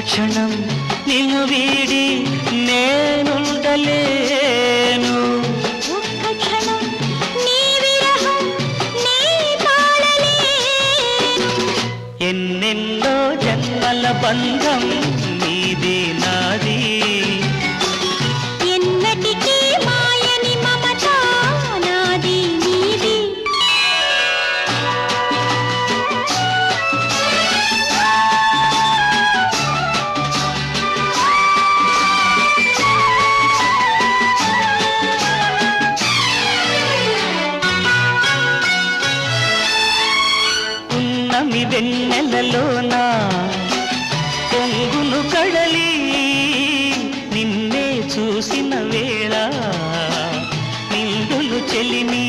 క్షణం నిన్ను వీడి నేనుండలేను. ఒక్క క్షణం నీ విరహం నీ తాళలేను ఎన్నెన్నో జన్మల బంధం నాది నమి వెన్నెలలోన పొంగును కడలి నిన్నే చూసిన వేళ నిందులు చెలిమీ